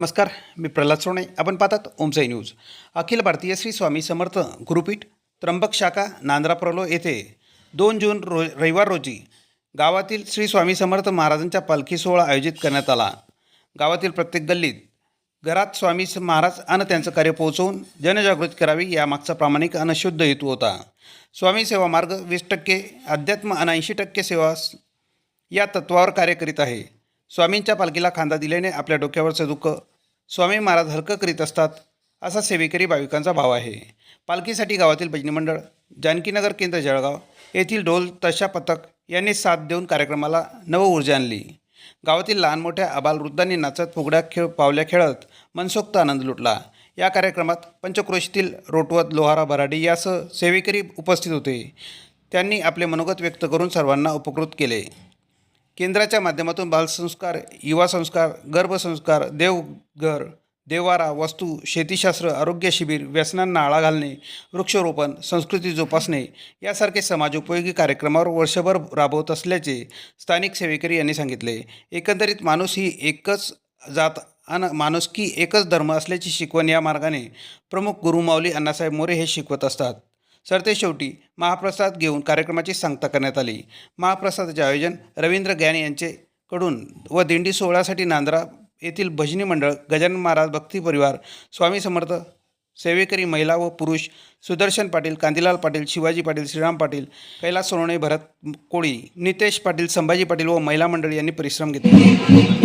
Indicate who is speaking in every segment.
Speaker 1: नमस्कार मी प्रल्हाद सोने. आपण पाहतात ओमसाई न्यूज. अखिल भारतीय श्री स्वामी समर्थ गुरुपीठ त्र्यंबक शाखा नांद्रा प्रलो येथे दोन जून रो रविवार रोजी गावातील श्री स्वामी समर्थ महाराजांच्या पालखी सोहळा आयोजित करण्यात आला. गावातील प्रत्येक गल्लीत घरात स्वामी महाराज आणि त्यांचं कार्य पोहोचवून जनजागृती करावी यामागचा प्रामाणिक आणि शुद्ध हेतू होता. स्वामी सेवा मार्ग वीस टक्के अध्यात्म आणि ऐंशी टक्के सेवा या तत्वावर कार्य करीत आहे. स्वामींच्या पालखीला खांदा दिल्याने आपल्या डोक्यावरचं दुःख स्वामी महाराज हलकं करीत असतात असा सेवेकरी भाविकांचा भाव आहे. पालखीसाठी गावातील भजनी मंडळ जानकीनगर केंद्र जळगाव येथील ढोल तशा पथक यांनी साथ देऊन कार्यक्रमाला नव ऊर्जा आणली. गावातील लहान मोठ्या अबालवृद्धांनी नाचत फुगड्या खेळ पावल्या खेळत मनसोक्त आनंद लुटला. या कार्यक्रमात पंचक्रोशीतील रोटवत लोहारा भराडी यासह सेवेकरी उपस्थित होते. त्यांनी आपले मनोगत व्यक्त करून सर्वांना उपकृत केले. केंद्राच्या माध्यमातून बालसंस्कार युवा संस्कार गर्भसंस्कार देवघर देवारा वस्तू शेतीशास्त्र आरोग्य शिबिर व्यसनांना आळा घालणे वृक्षरोपण संस्कृती जोपासणे यासारखे समाजोपयोगी कार्यक्रमावर वर्षभर राबवत असल्याचे स्थानिक सेवेकरी यांनी सांगितले. एकंदरीत माणूस ही एकच जात आणि माणुसकी एकच धर्म असल्याची शिकवण या मार्गाने प्रमुख गुरुमाऊली अण्णासाहेब मोरे हे शिकवत असतात. सरतेशेवटी महाप्रसाद घेऊन कार्यक्रमाची सांगता करण्यात आली. महाप्रसादाचे आयोजन रवींद्र ग्यान यांचेकडून व दिंडी सोहळ्यासाठी नांद्रा येथील भजनी मंडळ गजानन महाराज भक्ती परिवार स्वामी समर्थ सेवेकरी महिला व पुरुष सुदर्शन पाटील कांदीलाल पाटील शिवाजी पाटील श्रीराम पाटील कैलास सोनवणे भरत कोळी नितेश पाटील संभाजी पाटील व महिला मंडळी यांनी परिश्रम घेतले.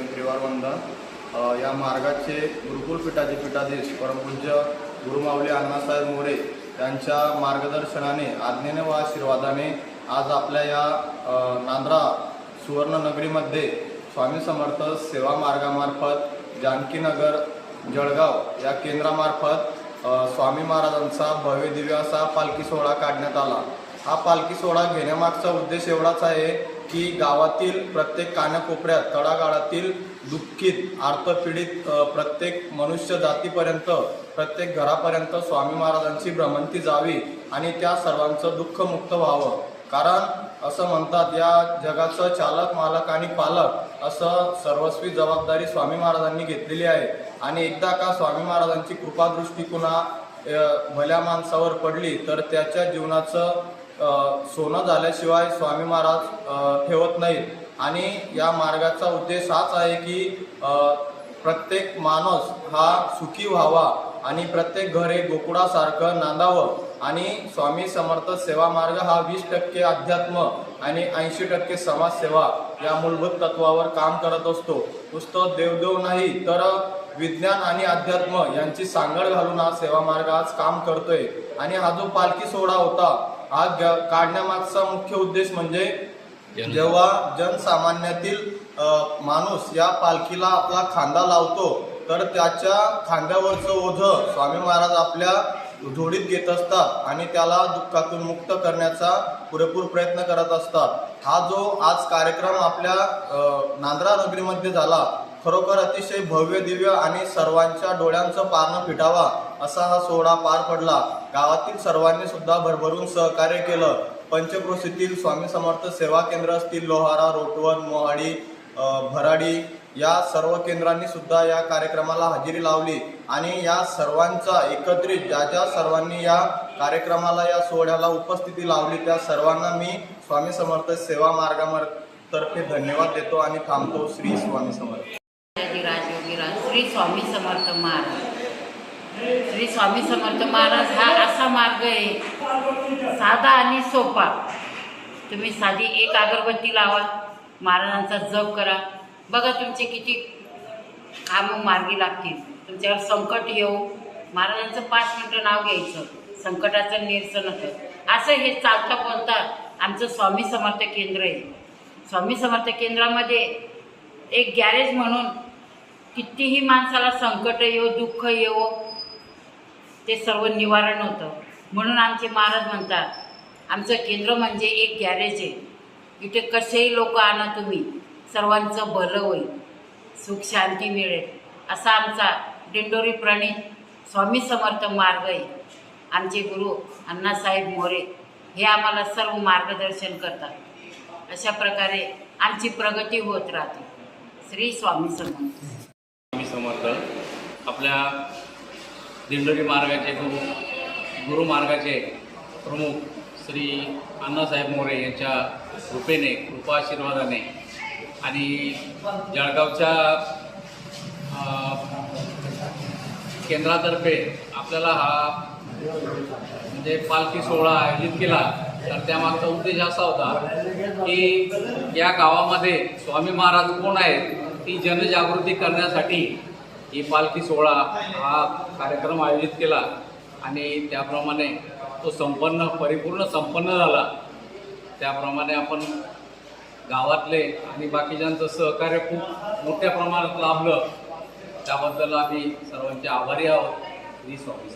Speaker 2: महाराजांचे वंदन या मार्गाचे गुरुकुल पीठाचे पीठाधीश परमपूज्य गुरुमावले अण्णासाहेब मोरे यांच्या मार्गदर्शनाने आज्ञेने व आशीर्वादाने आज आपल्या या नांद्रा सुवर्णनगरीमध्ये स्वामी समर्थ सेवा मार्गामार्फत जानकीनगर जळगाव या केंद्रामार्फत स्वामी महाराजांचा भव्य दिव्य असा पालखी सोहळा काढण्यात आला. हा पालखी सोहळा घेण्यामागचा उद्देश एवढाच आहे की गावातील प्रत्येक कानाकोपऱ्यात तळागाळातील दुःखित अर्थपीडित प्रत्येक मनुष्य जातीपर्यंत प्रत्येक घरापर्यंत स्वामी महाराजांची भ्रमंती जावी आणि त्या सर्वांचं दुःख मुक्त व्हावं. कारण असं म्हणतात या जगाचं चालक मालक आणि पालक असं सर्वस्वी जबाबदारी स्वामी महाराजांनी घेतलेली आहे. आणि एकदा का स्वामी महाराजांची कृपादृष्टी कुणा भल्या माणसावर पडली तर त्याच्या जीवनाचं सोनं झाल्याशिवाय स्वामी महाराज ठेवत नाहीत. आणि या मार्गाचा उद्देश हाच आहे की प्रत्येक माणूस हा सुखी व्हावा आणि प्रत्येक घर हे गोकुळासारखं नांदावं. आणि स्वामी समर्थ सेवा मार्ग हा वीस टक्के अध्यात्म आणि ऐंशी टक्के समाजसेवा या मूलभूत तत्वावर काम करत असतो. नुसतं देवदेव नाही तर विज्ञान आणि अध्यात्म यांची सांगड घालून हा सेवा मार्ग आज काम करतोय. आणि हा जो पालखी सोहळा होता ग- काढण्यामागचा मुख्य उद्देश म्हणजे जेव्हा जनसामान्यातील माणूस या पालखीला आपला खांदा लावतो तर त्याच्या खांद्यावरचं ओझं स्वामी महाराज आपल्या जोडीत घेत असतात आणि त्याला दुःखातून मुक्त करण्याचा पुरेपूर प्रयत्न करत असतात. हा जो आज कार्यक्रम आपल्या नांद्रा नगरीमध्ये झाला खरोखर अतिशय भव्य दिव्य आणि सर्वांच्या डोळ्यांचं पारणं फिटावा असा हा सोहळा पार पडला. गावातील सर्वांनी सुद्धा भरभरून सहकार्य केलं. पंचक्रोशीतील स्वामी समर्थ सेवा केंद्र असतील लोहारा रोटवन मोहाडी भराडी या सर्व केंद्रांनी सुद्धा या कार्यक्रमाला हजेरी लावली आणि या सर्वांचा एकत्रित ज्या ज्या सर्वांनी या कार्यक्रमाला या सोहळ्याला उपस्थिती लावली त्या सर्वांना मी स्वामी समर्थ सेवा मार्गातर्फे धन्यवाद देतो आणि थांबतो श्री स्वामी समर्थ.
Speaker 3: राज योगीराज श्री स्वामी समर्थ महाराज. श्री स्वामी समर्थ महाराज हा असा मार्ग आहे. साधा आणि सोपा. तुम्ही साधी एक अगरबत्ती लावा महाराजांचा जप करा. बघा तुमचे किती कामं मार्गी लागतील. तुमच्यावर संकट येऊ. महाराजांचं पाच मिनटं नाव घ्यायचं. संकटाचं निरसन होतं. असं हे चालता बोलता आमचं स्वामी समर्थ केंद्र आहे. स्वामी समर्थ केंद्रामध्ये एक गॅरेज म्हणून कितीही माणसाला संकट येवो दुःख येवो ते सर्व निवारण होतं. म्हणून आमचे महाराज म्हणतात आमचं केंद्र म्हणजे एक गॅरेज आहे. इथे कसेही लोक आणा तुम्ही सर्वांचं भलं होईल. सुख शांती मिळेल. असा आमचा दिंडोरी प्रणित स्वामी समर्थ मार्ग आहे. आमचे गुरु अण्णासाहेब मोरे हे आम्हाला सर्व मार्गदर्शन करतात. अशा प्रकारे आमची प्रगती होत राहते. श्री स्वामी समर्थ.
Speaker 4: समर्थ आपल्या दिंडोरी मार्गाचे गुरु मार्गाचे प्रमुख श्री अण्णासाहेब मोरे यांच्या कृपेने कृपाशीर्वादाने आणि जळगावच्या केंद्रातर्फे आपल्याला हा म्हणजे पालखी सोहळा आयोजित केला तर त्यामागचा उद्देश असा होता की या गावामध्ये स्वामी महाराज कोण आहेत ती जनजागृती करण्यासाठी ही पालखी सोहळा हा कार्यक्रम आयोजित केला आणि त्याप्रमाणे तो संपन्न परिपूर्ण संपन्न झाला. त्याप्रमाणे आपण गावातले आणि बाकीच्यांचं सहकार्य खूप मोठ्या प्रमाणात लाभलं. त्याबद्दल आम्ही सर्वांचे आभारी आहोत. मी स्वामी